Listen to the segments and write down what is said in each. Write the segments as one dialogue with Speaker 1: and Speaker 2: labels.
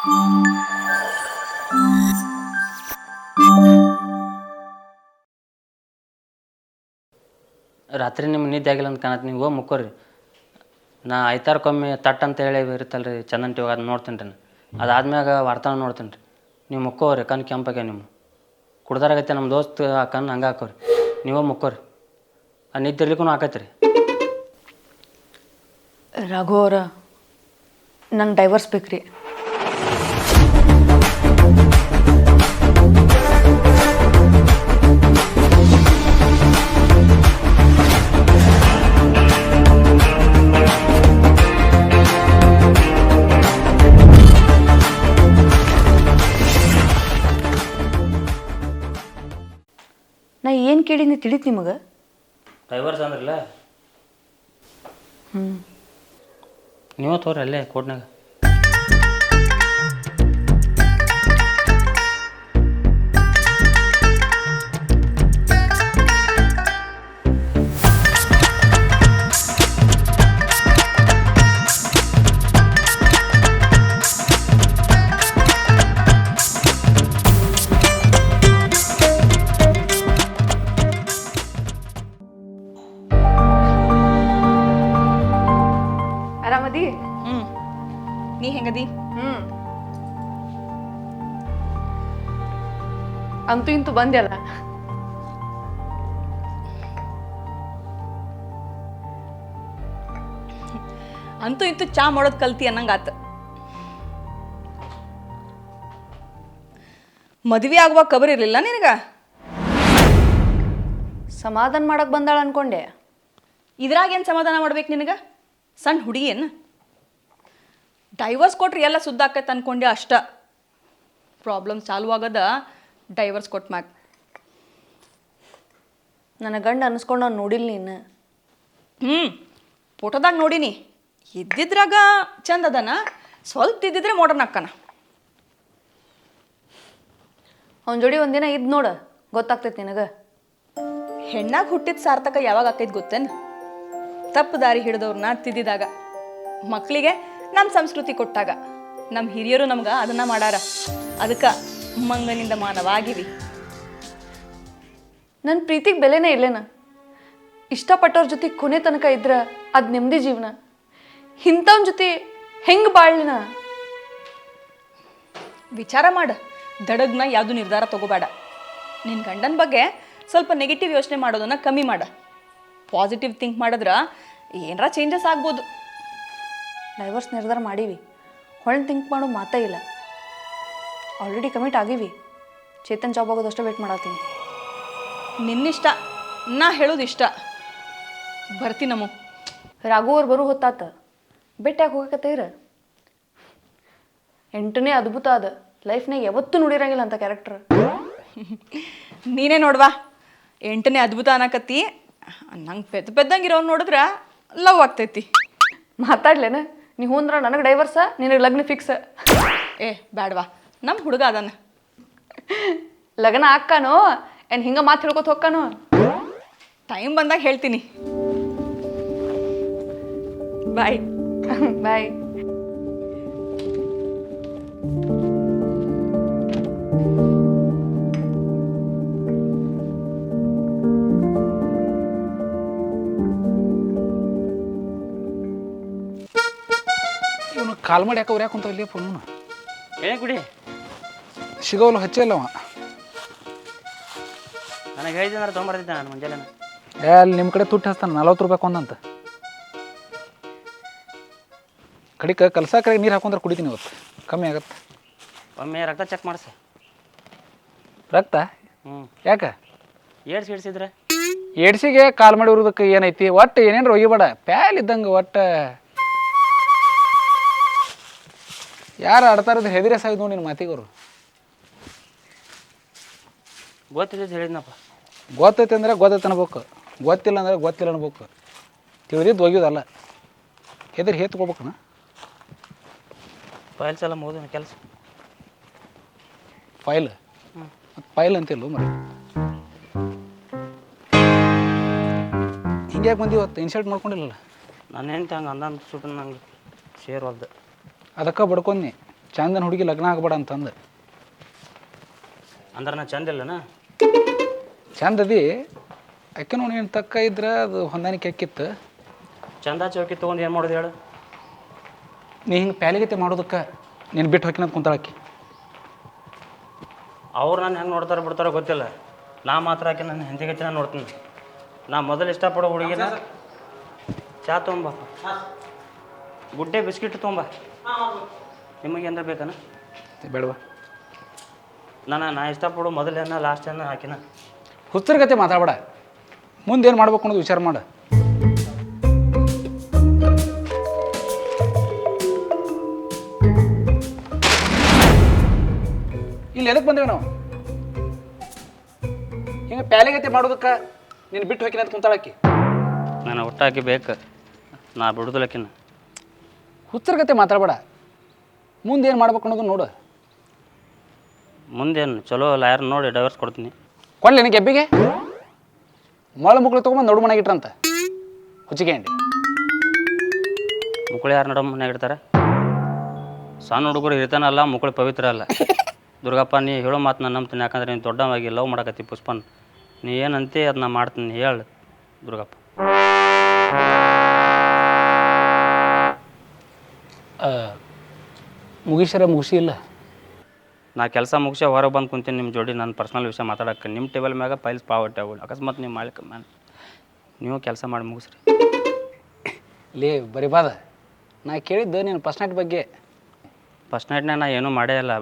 Speaker 1: ರಾತ್ರಿ ನಿಮ್ಮ ನಿದ್ದೆ ಆಗಿಲ್ಲ ಅಂತ ಕಾಣತ್ತೆ ನೀವು, ಹೋಗಿ ಮುಕ್ಕೋರಿ. ನಾ ಐತಾರಕ್ಕೊಮ್ಮೆ ತಟ್ ಅಂತ ಹೇಳಿ ಇರುತ್ತಲ್ಲ ರೀ ಚಂದನ್ ಟಿವಿ ಅದು ನೋಡ್ತೀನಿ ರೀ ಅದಾದ್ಮ್ಯಾಗ ವಾರ್ತಾನ ನೋಡ್ತೀನಿ ರೀ. ನೀವು ಮುಕ್ಕೋರಿ, ಕಣ್ಣು ಕೆಂಪಾಗೆ ನಿಮ್ಮ ಕುಡ್ದಾರಾಗತ್ತೆ ನಮ್ಮ ದೋಸ್ತ್, ಆ ಕಣ್ಣು ಹಂಗೆ ಹಾಕೋರಿ. ನೀವು ಮುಕ್ಕೋರಿ. ಆ ನಿದ್ದೆ ಇರ್ಲಿಕ್ಕೂ ಹಾಕೈತೆ ರೀ
Speaker 2: ರಘು ಅವ್ರ, ನಂಗೆ ಡೈವರ್ಸ್ ಬೇಕ್ರಿ. ನಾ ತಿಳಿತು ನಿಮಗೆ?
Speaker 1: ಡ್ರೈವರ್ಸ್ ಅಂದ್ರಲ್ಲ?
Speaker 2: ಹ್ಞೂ
Speaker 1: ನೀವೇ ತೋರಿ ಅಲ್ಲೇ ಕೋಟ್ನಾಗ
Speaker 3: ಹೆಂಗದಿ?
Speaker 2: ಹ್ಮ್. ಅಂತೂ ಇಂತೂ ಬಂದ್ಯಲ್ಲ?
Speaker 3: ಅಂತೂ ಇಂತೂ ಚಾ ಮಾಡೋದ್ ಕಲ್ತಿ ಅನ್ನಂಗಾತ. ಮದ್ವೆ ಆಗುವಾಗ ಕಬರ್ ಇರ್ಲಿಲ್ಲ ನಿನಗ?
Speaker 2: ಸಮಾಧಾನ ಮಾಡಕ್ ಬಂದಾಳ ಅನ್ಕೊಂಡೆ.
Speaker 3: ಇದ್ರಾಗ ಏನು ಸಮಾಧಾನ ಮಾಡ್ಬೇಕು ನಿನಗ? ಸಣ್ಣ ಹುಡುಗಿ ಏನು ಡೈವರ್ಸ್ ಕೊಟ್ರೆ ಎಲ್ಲ ಸುದ್ದ ಆಕೈತೆ ಅನ್ಕೊಂಡೆ ಅಷ್ಟ. ಪ್ರಾಬ್ಲಮ್ ಸಾಲ್ವ್ ಆಗದ ಡೈವರ್ಸ್ ಕೊಟ್ ಮ್ಯಾಕ್
Speaker 2: ನನ್ನ ಗಂಡ ಅನ್ಸ್ಕೊಂಡು ನಾನು ನೋಡಿಲ್ಲ ನೀನು.
Speaker 3: ಹ್ಞೂ ಫೋಟೋದಾಗ ನೋಡೀನಿ. ಇದ್ದಿದ್ರಾಗ ಚಂದ ಅದನ ಸ್ವಲ್ಪ ಇದ್ದಿದ್ರೆ ಮಾಡರ್ನ್ ಅಕ್ಕನ.
Speaker 2: ಅವನ ಜೋಡಿ ಒಂದಿನ ಇದ್ ನೋಡ ಗೊತ್ತಾಗ್ತೈತಿ ನಿನಗ.
Speaker 3: ಹೆಣ್ಣಾಗ ಹುಟ್ಟಿದ ಸಾರ್ಥಕ ಯಾವಾಗ ಆಕೈತೆ ಗೊತ್ತೇನು? ತಪ್ಪು ದಾರಿ ಹಿಡಿದವ್ರನ್ನ ತಿದ್ದಿದಾಗ. ಮಕ್ಕಳಿಗೆ ನಮ್ಮ ಸಂಸ್ಕೃತಿ ಕೊಟ್ಟಾಗ ನಮ್ಮ ಹಿರಿಯರು ನಮ್ಗೆ ಅದನ್ನ ಮಾಡಾರ. ಅದಕ್ಕೆ ಮಂಗನಿಂದ ಮಾನವಾಗಿವಿ
Speaker 2: ನನ್ನ ಪ್ರೀತಿಗೆ ಬೆಲೆನೇ ಇಲ್ಲೇನ? ಇಷ್ಟಪಟ್ಟವ್ರ ಜೊತೆ ಕೊನೆ ತನಕ ಇದ್ರೆ ಅದು ನೆಮ್ಮದಿ ಜೀವನ. ಇಂಥವ್ನ ಜೊತೆ ಹೆಂಗೆ ಬಾಳ್ಲಿನ?
Speaker 3: ವಿಚಾರ ಮಾಡ. ದಡಗ್ನ ಯಾವುದು ನಿರ್ಧಾರ ತಗೋಬೇಡ. ನಿನ್ನ ಗಂಡನ ಬಗ್ಗೆ ಸ್ವಲ್ಪ ನೆಗೆಟಿವ್ ಯೋಚನೆ ಮಾಡೋದನ್ನ ಕಮ್ಮಿ ಮಾಡ. ಪಾಸಿಟಿವ್ ಥಿಂಕ್ ಮಾಡಿದ್ರೆ ಏನರ ಚೇಂಜಸ್ ಆಗ್ಬೋದು.
Speaker 2: ಡೈವರ್ಸ್ ನಿರ್ಧಾರ ಮಾಡೀವಿ. ಹೊಳ್ಳಿ ಥಿಂಕ್ ಮಾಡೋ ಮಾತೇ ಇಲ್ಲ. ಆಲ್ರೆಡಿ ಕಮಿಟ್ ಆಗೀವಿ. ಚೇತನ್ ಜಾಬ್ ಆಗೋದಷ್ಟೇ ವೇಟ್ ಮಾಡತ್ತೀನಿ.
Speaker 3: ನಿನ್ನಿಷ್ಟ ನಾ ಹೇಳೋದು ಇಷ್ಟ. ಬರ್ತೀನಮ್ಮ
Speaker 2: ರಾಘು ಅವ್ರು ಬರೋ ಹೊತ್ತಾತ. ಭೇಟಿಯಾಗಿ ಹೋಗಕತ್ತೀರ ಎಂಟನೇ ಅದ್ಭುತ ಅದ. ಲೈಫ್ನಾಗ ಯಾವತ್ತೂ ನೋಡಿರಂಗಿಲ್ಲ ಅಂತ ಕ್ಯಾರೆಕ್ಟರ್
Speaker 3: ನೀನೇ ನೋಡ್ವಾ. ಎಂಟನೇ ಅದ್ಭುತ ಅನ್ನಕತ್ತಿ ನಂಗೆ ಪೆದ್ದ ಪೆದ್ದಂಗಿರೋನು ನೋಡಿದ್ರೆ ಲವ್ ಆಗ್ತೈತಿ.
Speaker 2: ಮಾತಾಡ್ಲೇನ? ನೀ ಹೂಂದ್ರ ನನಗೆ ಡೈವರ್ಸ ನಿನಗೆ ಲಗ್ನ ಫಿಕ್ಸ್
Speaker 3: ಏ ಬ್ಯಾಡ್ವಾ ನಮ್ಮ ಹುಡುಗ ಅದಾನ.
Speaker 2: ಲಗ್ನ ಹಾಕ್ಕಾನು ಏನು ಹಿಂಗೆ ಮಾತು ಹೇಳ್ಕೊತ ಹೊಕ್ಕಾನೋ
Speaker 3: ಟೈಮ್ ಬಂದಾಗ ಹೇಳ್ತೀನಿ. ಬಾಯ್
Speaker 2: ಬಾಯ್
Speaker 4: ಕಾಲ್ ಮಾಡಿ ಯಾಕೆ ಯಾಕೆ ಕುಂತಾವ ಇಲ್ಲಿ ಫೋನು
Speaker 1: ಏನೇ ಕುಡಿ
Speaker 4: ಸಿಗೋಲ್ಲ ಹಚ್ಚಿಲ್ಲ ಅವ.
Speaker 1: ನನಗೆ ಅಂದ್ರೆ ತೊಗೊಂಬರ್ತಿದ್ದೆ ನಾನು ಮುಂಜಾನೆ
Speaker 4: ಏ ಅಲ್ಲಿ ನಿಮ್ಮ ಕಡೆ ತುಟ್ಟಿ ಹಚ್ತಾನೆ ನಲ್ವತ್ತು ರೂಪಾಯಿ ಒಂದಂತ ಕಡಿಕ ಕಲ್ಸಾಕ್ರೆ ನೀರು ಹಾಕೊಂಡ್ರೆ ಕುಡಿತೀನಿ ಇವತ್ತು. ಕಮ್ಮಿ ಆಗತ್ತೆ.
Speaker 1: ಒಮ್ಮೆ ರಕ್ತ ಚೆಕ್ ಮಾಡಿಸಿ.
Speaker 4: ರಕ್ತ?
Speaker 1: ಹ್ಞೂ
Speaker 4: ಯಾಕೆ?
Speaker 1: ಏಡ್ಸ್ ಏಡ್ಸಿದ್ರೆ?
Speaker 4: ಏಡ್ಸಿಗೆ ಕಾಲ್ ಮಾಡಿ ಉರೋದಕ್ಕೆ ಏನೈತಿ? ಒಟ್ಟು ಏನೇನ್ರ ಒಯ್ಯಬೇಡ ಪ್ಯಾಲ್ ಇದ್ದಂಗೆ ಒಟ್ಟು ಯಾರು ಆಡ್ತಾರದು ಹೆದರಿ ಸಾಯ್ದು ನೋಡಿ ನಿನ್ನ ಮಾತಿಗವರು
Speaker 1: ಗೊತ್ತಿದೆ ಹೇಳಿದ್ನಪ್ಪ.
Speaker 4: ಗೊತ್ತೈತೆ ಅಂದ್ರೆ ಗೊತ್ತೈತೆ ಅನ್ಬೇಕು. ಗೊತ್ತಿಲ್ಲ ಅಂದ್ರೆ ಗೊತ್ತಿಲ್ಲ ಅನ್ಬೇಕು. ತಿಳಿದಿದ್ದು ಒಗ್ಯೋದಲ್ಲ. ಹೆದರಿ ಹೇತ್ಕೋಬೇಕನ
Speaker 1: ಫೈಲ್ಸ್ ಎಲ್ಲ ಮುಗಿದ ಕೆಲಸ.
Speaker 4: ಫೈಲ್? ಮತ್ತು ಫೈಲ್ ಅಂತಿಲ್ಲ ಮರಿ ಹಿಂಗ್ಯಾಕೆ ಬಂದಿ ಇವತ್ತು? ಇನ್ಸಲ್ಟ್ ಮಾಡ್ಕೊಂಡಿಲ್ಲಲ್ಲ?
Speaker 1: ನಾನು ಹೆಂಡ್ತಿ ಹಂಗೆ ಅಂದಂದು ಸುಟ್ಟು ನಂಗೆ ಸೇರ್ ಹೊಲ್ದು.
Speaker 4: ಅದಕ್ಕೆ ಬಡ್ಕೊಂಡಿ. ಚಂದನ ಹುಡುಗಿ ಲಗ್ನ ಆಗ್ಬೇಡ ಅಂತಂದು.
Speaker 1: ಅಂದ್ರೆ ನಾ ಚಂದ ಇಲ್ಲನ?
Speaker 4: ಚಂದದಿ ಅದಿ. ನೋಡಿ ನೀನು ತಕ್ಕ ಇದ್ರೆ ಅದು ಹೊಂದಾಣಿಕೆ ಅಕ್ಕಿತ್ತು
Speaker 1: ಚಂದ ಚೌಕಿ ತೊಗೊಂಡು ಏನು ಮಾಡೋದು ಹೇಳು?
Speaker 4: ನೀ ಹಿಂಗೆ ಪ್ಯಾಲಿಗತೆ ಮಾಡೋದಕ್ಕೆ. ನೀನು ಬಿಟ್ಟು ಹೊಕ್ಕಿನಂತ ಕುಂತಾಳಕ್ಕಿ
Speaker 1: ಅವ್ರು ನಾನು ಹೆಂಗೆ ನೋಡ್ತಾರೆ ಬಿಡ್ತಾರೋ ಗೊತ್ತಿಲ್ಲ. ನಾ ಮಾತ್ರ ಆಕೆ ನನ್ನ ಹೆಂಡತಿಗತಿ ನಾನು ನೋಡ್ತೀನಿ. ನಾ ಮೊದಲು ಇಷ್ಟಪಡೋ ಹುಡುಗಿನ ಚಾ ತೊಗೊಂಬ. ಗುಡ್ಡೆ ಬಿಸ್ಕಿಟ್ ತೊಗೊಂಬ. ನಿಮಗೆ ಏನಾರ ಬೇಕನ?
Speaker 4: ಬೇಡವಾ.
Speaker 1: ನಾನು ನಾ ಇಷ್ಟಪಡು ಮೊದಲೇನ ಲಾಸ್ಟ್ ಏನ ಹಾಕಿನ.
Speaker 4: ಹುಚ್ಚರ ಗತೆ ಮಾತಾಡಬೇಡ. ಮುಂದೆ ಏನು ಮಾಡ್ಬೇಕು ಅನ್ನೋದು ವಿಚಾರ ಮಾಡು. ಇಲ್ಲಿ ಎದಕ್ಕೆ ಬಂದೇವೆ ನಾವು? ಹಿಂಗೆ ಪ್ಯಾಲೆಗತೆ ಮಾಡೋದಕ್ಕೆ ನೀನು ಬಿಟ್ಟು ಹೋಗಿನ ಅಂತ ಕುಂತಾಳಕ್ಕಿ?
Speaker 1: ನಾನು ಒಟ್ಟಾಕಿ ಬೇಕು. ನಾ ಬಿಡುದಿಲ್ಲಕಿನ್ನ.
Speaker 4: ಹುಚ್ಚರ ಗತೆ ಮಾತಾಡಬೇಡ. ಮುಂದೆ ಏನು ಮಾಡ್ಬೇಕು ಅನ್ನೋದು ನೋಡು.
Speaker 1: ಮುಂದೇನು? ಚಲೋ ಲಾಯರ್ ನೋಡಿ ಡೈವರ್ಸ್ ಕೊಡ್ತೀನಿ.
Speaker 4: ಕೊಡ್ಲಿ ನಿನಗೆ ಎಬ್ಬಿಗೆ? ಮೊಳ ಮುಕ್ಳು ತೊಗೊಂಬಂದು ನೋಡು ಮನೆಗೆ ಇಟ್ರಂತ. ಹುಚ್ಚಿಗೆ ಅಂಡಿ
Speaker 1: ಮುಕ್ಕಳು ಯಾರು ನಡಮ್ ಮನ್ಯಾಗ ಇಡ್ತಾರೆ? ಸಣ್ಣ ಹುಡುಗರು ಇರ್ತಾನಲ್ಲ ಮುಕ್ಕಳು ಪವಿತ್ರ ಅಲ್ಲ. ದುರ್ಗಪ್ಪ ನೀ ಹೇಳೋ ಮಾತು ನಾನು ನಂಬ್ತೀನಿ ಯಾಕಂದ್ರೆ ನೀನು ದೊಡ್ಡವಾಗಿ ಲವ್ ಮಾಡಕತ್ತಿ ಪುಷ್ಪನ್. ನೀ ಏನಂತೆ ಅದನ್ನ ಮಾಡ್ತೀನಿ ಹೇಳು. ದುರ್ಗಪ್ಪ.
Speaker 4: ಮುಗಿಸ್ಯಾರ ಮುಗಿಸಿ ಇಲ್ಲ.
Speaker 1: ನಾ ಕೆಲಸ ಮುಗಿಸಿ ಹೊರಗೆ ಬಂದು ಕುಂತೀನಿ ನಿಮ್ಮ ಜೋಡಿ ನನ್ನ ಪರ್ಸ್ನಲ್ ವಿಷಯ ಮಾತಾಡಕ್ಕೆ ನಿಮ್ಮ ಟೇಬಲ್ ಮ್ಯಾಗ ಫೈಲ್ಸ್ ಪಾವಟ್ಟೆ ಅವು ಅಕಸ್ಮಾತ್ ನೀವು ಮಾಡ್ಲಿಕ್ಕೆ ಮ್ಯಾನ್ ನೀವು ಕೆಲಸ ಮಾಡಿ ಮುಗಿಸ್ರಿ.
Speaker 4: ಲೇ ಬರಿಬಾದ ನಾ ಕೇಳಿದ್ದು ನೀನು ಫಸ್ಟ್ ನೈಟ್ ಬಗ್ಗೆ.
Speaker 1: ಫಸ್ಟ್ ನೈಟ್ನಾಗ ನಾ ಏನೂ ಮಾಡೇ ಇಲ್ಲ.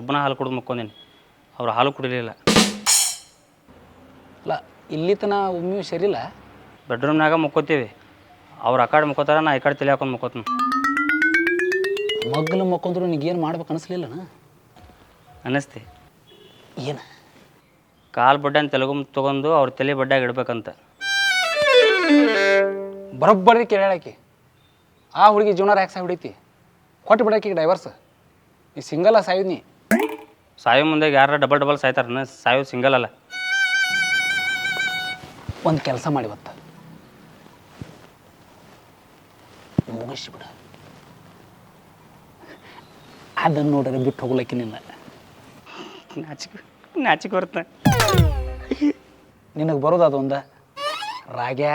Speaker 1: ಒಬ್ಬನ ಹಾಲು ಕುಡಿದು ಮುಕ್ಕೊಂದಿನಿ. ಅವ್ರು ಹಾಲು ಕುಡಿಲಿಲ್ಲ.
Speaker 4: ಅಲ್ಲ ಇಲ್ಲಿ ತನ ಒಮ್ಮೆ ಸರಿಲ್ಲ
Speaker 1: ಬೆಡ್ರೂಮ್ನಾಗ ಮುಕ್ಕೋತೀವಿ. ಅವ್ರು ಆ ಕಡೆ ಮುಕ್ಕೋತಾರ ನಾ ಈ ಕಡೆ ತಲೆ ಹಾಕೊಂಡು ಮುಕ್ಕೋತೀನಿ.
Speaker 4: ಮಗ್ಲು ಮಕ್ಕೊಂದ್ರು ನಿಗೇನು ಮಾಡ್ಬೇಕು ಅನಿಸ್ಲಿಲ್ಲ
Speaker 1: ಅನ್ನಿಸ್ತಿ
Speaker 4: ಏನು?
Speaker 1: ಕಾಲು ಬಡ್ಡೆ ತೆಲುಗು ತೊಗೊಂಡು ಅವ್ರ ತಲೆ ಬಡ್ಡ್ಯಾಗ ಇಡ್ಬೇಕಂತ.
Speaker 4: ಬರೋಬ್ಬರಿ ಕೇಳಾಕಿ ಆ ಹುಡುಗಿ ಜೀವನ ಯಾಕೆ ಸಾಯ್ ಹೊಡಿತಿ. ಕೊಟ್ಟು ಬಿಡಾಕಿ ಡೈವರ್ಸ್ ಈ ಸಿಂಗಲ್ ಸಾಯುದ್ ನೀ
Speaker 1: ಸಾಯೋ ಮುಂದೆ ಯಾರ ಡಬಲ್ ಡಬಲ್ ಸಾಯ್ತಾರ ಸಾಯೋ ಸಿಂಗಲ್ ಅಲ್ಲ.
Speaker 4: ಒಂದು ಕೆಲಸ ಮಾಡಿ ಇವತ್ತ. ಮುಗಿಸ್ಬಿಡ. ಅದನ್ನು ನೋಡ್ರಿ ಬಿಟ್ಟು ಹೋಗ್ಲಕ್ಕೆ ನಿನ್ನ.
Speaker 1: ನಾಚಿಕೆ ನಾಚಿಕೆ ಬರುತ್ತೆ
Speaker 4: ನಿನಗೆ ಬರೋದು ಅದೊಂದು? ರಾಗ್ಯ?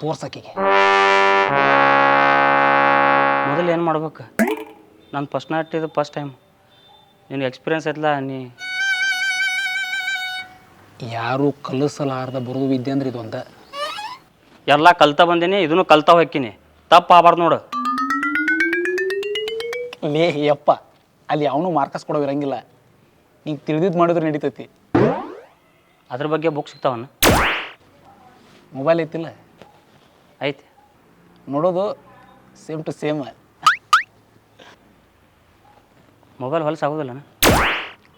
Speaker 4: ತೋರ್ಸಕ್ಕಿಗೆ.
Speaker 1: ಮೊದಲು ಏನು ಮಾಡ್ಬೇಕು? ನಾನು ಫಸ್ಟ್ ನಾಟ್ ಫಸ್ಟ್ ಟೈಮ್ ನಿನಗೆ ಎಕ್ಸ್ಪೀರಿಯನ್ಸ್ ಐತಲ್ಲ ನೀ.
Speaker 4: ಯಾರು ಕಲಿಸಲಾರ್ದ ಬರೋದು ವಿದ್ಯೆ ಅಂದ್ರೆ ಇದೊಂದು.
Speaker 1: ಎಲ್ಲ ಕಲ್ತಾ ಬಂದೀನಿ, ಇದನ್ನು ಕಲ್ತಾ ಹೋಗ್ತೀನಿ. ತಪ್ಪು ಆಗಬಾರ್ದು ನೋಡು.
Speaker 4: ಲೇ ಯಪ್ಪ ಅಲ್ಲಿ ಅವನು ಮಾರ್ಕಸ್ ಕೊಡೋ ಇರಂಗಿಲ್ಲ. ನೀನು ತಿಳಿದಿದ್ದು ಮಾಡಿದ್ರೆ ನಡೀತೈತಿ.
Speaker 1: ಅದ್ರ ಬಗ್ಗೆ ಬುಕ್ ಸಿಗ್ತಾವನ್ನ
Speaker 4: ಮೊಬೈಲ್ ಐತಿಲ್ಲ.
Speaker 1: ಐತಿ.
Speaker 4: ನೋಡೋದು ಸೇಮ್ ಟು ಸೇಮ್
Speaker 1: ಮೊಬೈಲ್ ಹೊಲಸಾಗೋದಿಲ್ಲನ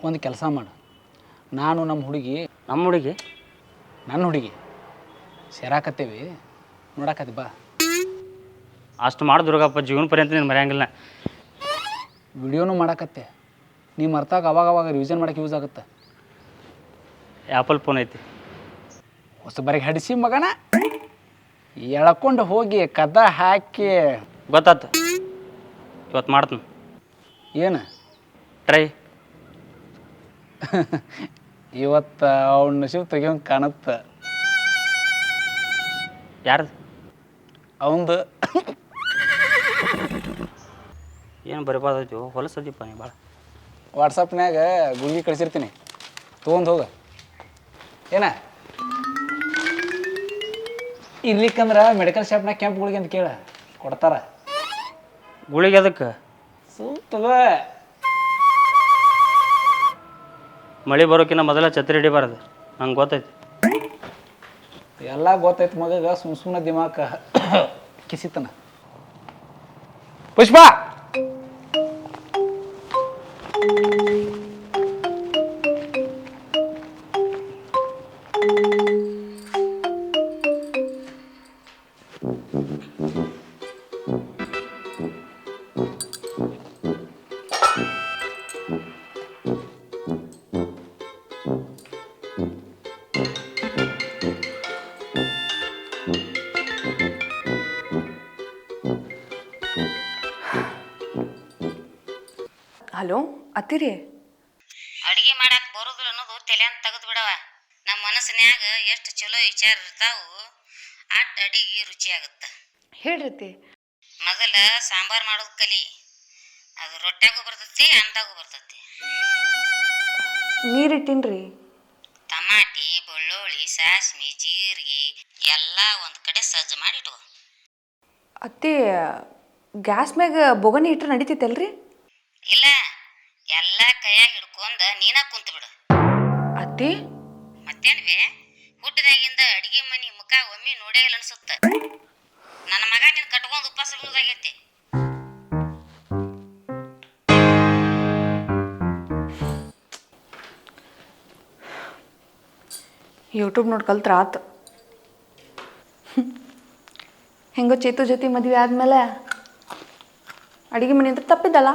Speaker 4: ಒಂದು ಕೆಲಸ ಮಾಡು. ನಾನು ನಮ್ಮ ಹುಡುಗಿ
Speaker 1: ನಮ್ಮ ಹುಡುಗಿ?
Speaker 4: ನನ್ನ ಹುಡುಗಿ ಸೇರಾಕತ್ತೇವಿ. ನೋಡಾಕತ್ತಿ ಬಾ.
Speaker 1: ಅಷ್ಟು ಮಾಡಿ ದುರ್ಗಪ್ಪ ಜೀವನ ಪರ್ಯಂತ ನೀನು ಮರೆಯಂಗಿಲ್ಲ.
Speaker 4: ವಿಡಿಯೋನು ಮಾಡಾಕತ್ತೆ. ನೀ ಮರ್ತಾಗ ಅವಾಗ ಅವಾಗ ರಿವಿಷನ್ ಮಾಡಕ್ಕೆ ಯೂಸ್ ಆಗುತ್ತೆ.
Speaker 1: ಆ್ಯಪಲ್ ಫೋನ್ ಐತಿ.
Speaker 4: ಹೊಸಬರಿಗೆ ಹಡಿಸಿ ಮಗನ. ಎಳ್ಕೊಂಡು ಹೋಗಿ ಕದ ಹಾಕಿ.
Speaker 1: ಗೊತ್ತಾತು. ಇವತ್ತು ಮಾಡ್ತೀನಿ.
Speaker 4: ಏನು?
Speaker 1: ಟ್ರೈ
Speaker 4: ಇವತ್ತು ಅವ್ನ ನಶೀಬ್ ತೆಗಿಯೋಂಗೆ ಕಾಣುತ್ತೆ.
Speaker 1: ಯಾರ್ದು?
Speaker 4: ಅವಂದು.
Speaker 1: ಏನು ಬರಬಾರ್ದೈತಿ ಹೊಲಸದಿಪ್ಪ ನೀ ಭಾಳ
Speaker 4: ವಾಟ್ಸಪ್ನ್ಯಾಗ ಗುಳ್ಗಿ ಕಳಿಸಿರ್ತೀನಿ. ತೊಗೊಂಡು ಹೋಗ. ಏನ? ಇರ್ಲಿಕ್ಕಂದ್ರೆ ಮೆಡಿಕಲ್ ಶಾಪ್ನಾಗ ಕೆಂಪು ಗುಳಿಗೆ ಅಂತ ಕೇಳ. ಕೊಡ್ತಾರ.
Speaker 1: ಗುಳಿಗೆ ಅದಕ್ಕೆ?
Speaker 4: ಸೂತದ
Speaker 1: ಮಳೆ ಬರೋಕಿನ್ನ ಮೊದಲ ಛತ್ರಿ ಹಿಡಿಬಾರ್ದು. ನಂಗೆ ಗೊತ್ತೈತಿ.
Speaker 4: ಎಲ್ಲ ಗೊತ್ತೈತಿ ಮಗಗ ಸುಮ್ ಸುಮ್ಮನೆ ದಿಮಾಕ ಕಿಸಿತನ. ಪುಷ್ಪ!
Speaker 2: ಹಲೋ ಅತ್ತಿರಿ.
Speaker 5: ಅಡಿಗೆ ಮಾಡಕ್ ಬರುದಿಲ್ಲ ಅನ್ನೋದು ತಲೆಯನ್ ತೆಗೆದು ಬಿಡವ. ನಮ್ಮ ಮನಸ್ಸಿನ್ಯಾಗ ಎಷ್ಟು ಚಲೋ ವಿಚಾರ ಇರ್ತಾವು ಅಟ್ ಅಡಿಗೆ
Speaker 2: ರುಚಿಯಾಗುತ್ತ ಹೇಳಿರ್ತಿ
Speaker 5: ಮೊದಲ ಸಾಂಬಾರ್ ಮಾಡೋದು ಕಲಿ. ಅದು ರೊಟ್ಟ್ಯಾಗೂ ಬರ್ತೈತಿ ಅನ್ನದಾಗೂ ಬರ್ತೈತಿ.
Speaker 2: ನೀರಿಟ್ಟಿನ್ರಿ
Speaker 5: ಟಮಾಟಿ ಬೆಳ್ಳುಳ್ಳಿ ಸಾಸ್ಮಿ ಜೀರಿಗೆ ಎಲ್ಲ ಒಂದು ಕಡೆ ಸಜ್ಜು ಮಾಡಿ ಇಟ್ಕೋ.
Speaker 2: ಅತ್ತಿ ಗ್ಯಾಸ್ ಮ್ಯಾಗ ಬೊಗನಿ ಇಟ್ರೆ ನಡೀತೈತಲ್ರಿ?
Speaker 5: ಇಲ್ಲ ಎಲ್ಲ ಕೈಯಾಗ ಹಿಡ್ಕೊಂಡ ನೀನ ಕುಂತ ಬಿಡು.
Speaker 2: ಅತ್ತಿ?
Speaker 5: ಮತ್ತೇನ್ವಿ ಹುಟ್ಟದಾಗಿಂದ ಅಡಿಗೆ ಮನಿ ಮುಖ ಒಮ್ಮೆ ನೋಡೇ ಇಲ್ಲ ಅನ್ಸುತ್ತ. ನನ್ನ ಮಗ ನಿನ್ ಕಟ್ಕೊಂಡು ಉಪವಾಸ ಬೀಳೋದಾಗೈತಿ.
Speaker 2: ಯೂಟ್ಯೂಬ್ ನೋಡಿ ಕಲ್ತ್ರ ಆತು. ಹೆಂಗೋ ಚೇತು ಜೊತೆ ಮದುವೆ ಆದಮೇಲೆ ಅಡುಗೆ ಮನೆ ಅಂದ್ರೆ ತಪ್ಪಿದ್ದಲ್ಲ.